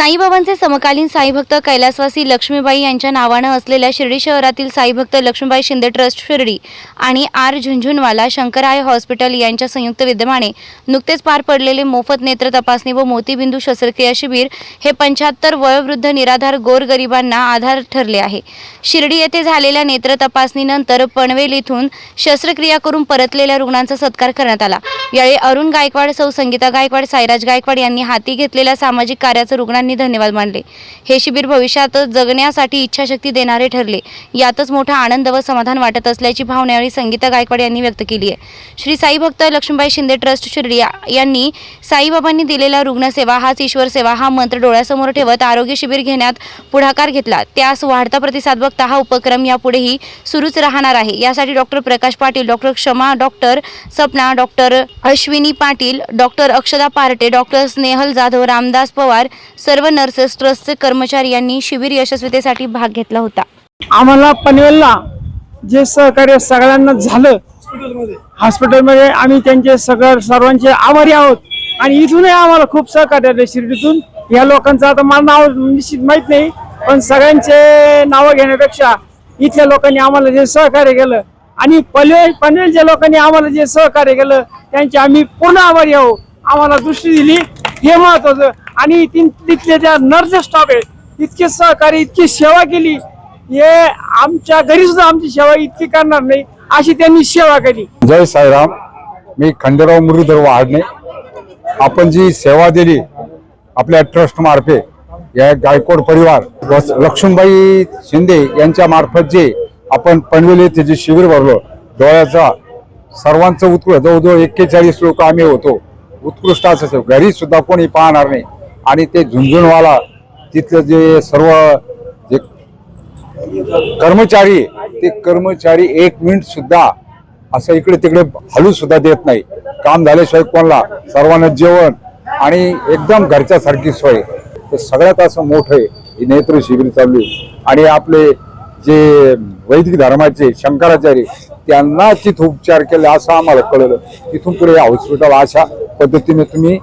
साईबाबांचे समकालीन साईभक्त कैलासवासी लक्ष्मीबाई यांच्या नावानं असलेल्या शिर्डी शहरातील साईभक्त लक्ष्मीबाई शिंदे ट्रस्ट शिर्डी आणि आर झुंझुनवाला शंकराय हॉस्पिटल यांच्या संयुक्त विद्यमाने नुकतेच पार पडलेले मोफत नेत्र तपासणी व मोतीबिंदू शस्त्रक्रिया शिबिर हे पंच्याहत्तर वयोवृद्ध निराधार गोरगरिबांना आधार ठरले आहे. शिर्डी येथे झालेल्या नेत्र तपासणीनंतर पनवेल इथून शस्त्रक्रिया करून परतलेल्या रुग्णांचा सत्कार करण्यात आला. यावेळी अरुण गायकवाड सौ संगीता गायकवाड साईराज गायकवाड यांनी हाती घेतलेल्या सामाजिक कार्याचं रुग्णांनी धन्यवाद मानले. हे शिबिर भविष्यात जगण्यासाठी इच्छाशक्ती देणारे ठरले. यातच मोठा आनंद व समाधान वाटत असल्याची भावना यावेळी संगीता गायकवाड यांनी व्यक्त केली आहे. श्री साई भक्त लक्ष्मीबाई शिंदे ट्रस्ट शिर्डी यांनी साईबाबांनी दिलेला रुग्णसेवा हाच ईश्वर सेवा हा मंत्र डोळ्यासमोर ठेवत आरोग्य शिबिर घेण्यात पुढाकार घेतला. त्यास वाढता प्रतिसाद बघता हा उपक्रम यापुढेही सुरूच राहणार आहे. यासाठी doctor Prakash Patil doctor Kshama doctor Sapna doctor Ashwini Patil doctor Akshada Parte doctor Snehal Jadhav Ramdas Pawar सर्व नर्सेस ट्रस्टचे कर्मचारी यांनी शिबिर यशस्वीतेसाठी भाग घेतला होता. आम्हाला पनवेलला जे सहकार्य सगळ्यांना झालं हॉस्पिटलमध्ये आम्ही त्यांचे सगळं सर्वांचे आभारी आहोत. आणि इथूनही आम्हाला खूप सहकार्य झाले शिर्डीतून. या लोकांचं आता मला नाव निश्चित माहीत नाही पण सगळ्यांचे नावं घेण्यापेक्षा इथल्या लोकांनी आम्हाला जे सहकार्य केलं आणि पनवेल पनवेलच्या लोकांनी आम्हाला जे सहकार्य केलं त्यांचे आम्ही पूर्ण आभारी आहोत. आम्हाला दृष्टी दिली. हे महत्वाचं. आणि तिथले ज्या नर्स स्टाफ आहेत इतके सहकार्य इतकी सेवा केली. हे आमच्या घरी सुद्धा आमची सेवा इतकी करणार नाही अशी त्यांनी सेवा केली. जय साईराम. मी खंडेराव मुरलीधर वाढणे आपण जी सेवा दिली आपल्या ट्रस्ट मार्फे या गायकवाड परिवार लक्ष्मीबाई शिंदे यांच्या मार्फत जे आपण पनवेल येथे जे शिबिर भरलो डोळ्याचा सर्वांचं उत्कृष्ट जवळजवळ एक्केचाळीस लोक आम्ही होतो. उत्कृष्ट असं घरी सुद्धा कोणी पाहणार नाही. आणि ते झुंझुनवाला तिथलं जे सर्व जे कर्मचारी ते कर्मचारी एक मिनिट सुद्धा असं इकडे तिकडे हलू सुद्धा देत नाही. काम झाल्याशिवाय कोणाला? सर्वांना जेवण आणि एकदम घरच्या सारखी सोय. तर सगळ्यात असं मोठं आहे ही नेत्र शिबिर चालू आहे. आणि आपले जे वैदिक धर्माचे शंकराचार्य त्यांना तिथं उपचार केले असं आम्हाला कळलं. तिथून पुढे या हॉस्पिटल अशा पद्धतीने तुम्ही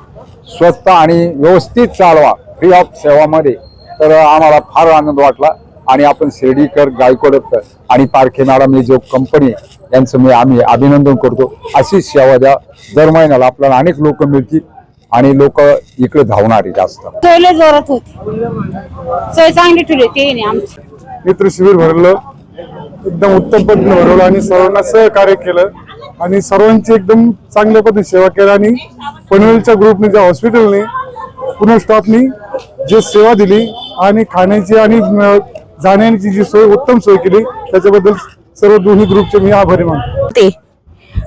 स्वस्त आणि व्यवस्थित चालवा फ्री ऑफ सेवामध्ये. तर आम्हाला फार आनंद वाटला. आणि आपण शिर्डीकर गायकवाडकर आणि पारखे मॅडम ही जो कंपनी यांचं मी आम्ही अभिनंदन करतो. अशी सेवा द्या. दर महिन्याला आपल्याला अनेक लोक मिळतील आणि लोक इकडे धावणार जास्त. सोयला जोरात होती. सोय चांगली ठेवली ते आमची. मित्र शिबिर भरलं. एकदम उत्तम पद्धतीने भरवलं आणि सर्वांना सहकार्य केलं. आणि सर्वांची एकदम चांगल्या पद्धतीने सेवा केली आणि पनवेलच्या ग्रुपने ज्या हॉस्पिटलने पुन्हा स्टाफनी जे सेवा दिली आणि खाण्याची आणि जाण्याची जी सोय उत्तम सोय केली त्याच्याबद्दल सर्व दोन्ही ग्रुपचे मी आभारी मानतो. ते.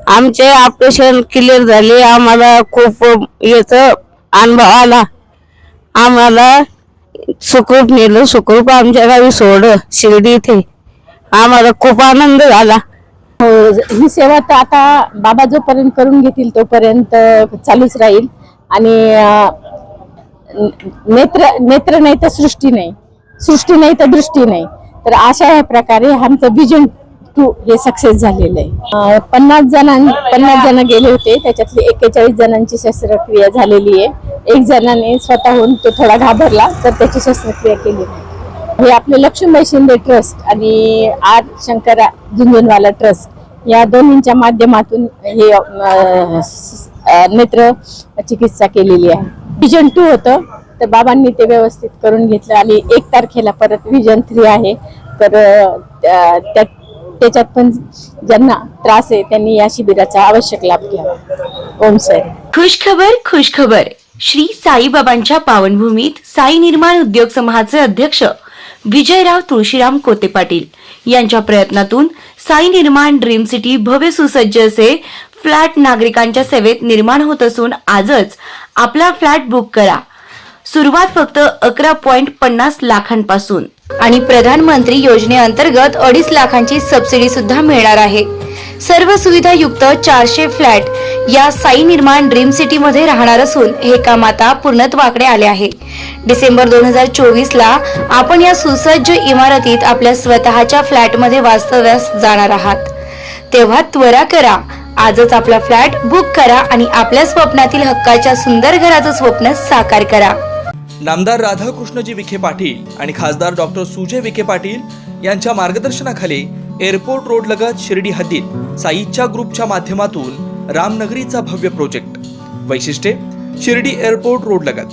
आमचे ऑपरेशन क्लिअर झाले. आम्हाला खूप याच अनुभव आला. आम्हाला सुखरूप नेलं. सुखरूप आमच्या गावी सोडलं. शिर्डी इथे. आम्हाला खूप आनंद झाला. हो ही सेवा तर आता बाबा जोपर्यंत करून घेतील तोपर्यंत चालूच राहील. आणि नेत्र नेत्र नाही तर सृष्टी नाही. सृष्टी नाही तर दृष्टी नाही. तर अशा या प्रकारे आमचं विजन टू हे सक्सेस झालेलं आहे. पन्नास जणां पन्नास जण गेले होते. त्याच्यातली एक्केचाळीस जणांची शस्त्रक्रिया झालेली आहे. एक जणाने स्वतःहून तो थोडा घाबरला तर त्याची शस्त्रक्रिया केली. नाही हे आपले लक्ष्मीबाई शिंदे ट्रस्ट आणि आर शंकरा झुंझुनवाला ट्रस्ट या दोन्हींच्या माध्यमातून हे नेत्र चिकित्सा केलेली आहे. विजन टू होतं तर बाबांनी ते व्यवस्थित करून घेतलं आणि एक तारखेला परत विजन थ्री आहे. तर त्या- त्याच्यात पण ज्यांना त्रास आहे त्यांनी या शिबिराचा आवश्यक लाभ घ्यावा. ओम सर. खुश खबर श्री साईबाबांच्या पावनभूमीत साई निर्माण उद्योग समूहाचे अध्यक्ष विजयराव तुळशीराम कोते पाटील यांच्या प्रयत्नातून साई निर्माण ड्रीम सिटी भव्य सुसज्ज असे फ्लॅट नागरिकांच्या सेवेत निर्माण होत असून आजच आपला फ्लॅट बुक करा. सुरुवात फक्त अकरा पॉइंट पन्नास लाखांपासून. आणि प्रधानमंत्री योजनेअंतर्गत अडीच लाखांची सबसिडी सुद्धा मिळणार आहे. सर्व सुविधा युक्त चारशे फ्लॅट या साई निर्माण ड्रीम सिटी मध्ये राहणार असून हे काम आता पूर्णत्वाकडे आले आहे. डिसेंबर दोन हजार चोवीस ला आपण या सुसज्ज इमारतीत आपल्या स्वतःच्या फ्लॅटमध्ये वास्तव्यास जाणार आहात. तेव्हा त्वरा करा. आजच आपला फ्लॅट बुक करा आणि आपल्या स्वप्नातील हक्काच्या सुंदर घराचं स्वप्न साकार करा. नामदार राधाकृष्णजी विखे पाटील आणि खासदार डॉक्टर सुजय विखे पाटील यांच्या मार्गदर्शनाखाली एअरपोर्ट रोड लगत शिर्डी हद्दीत साईच्या ग्रुपच्या माध्यमातून रामनगरीचा भव्य प्रोजेक्ट. वैशिष्ट्ये शिर्डी एअरपोर्ट रोड लगत.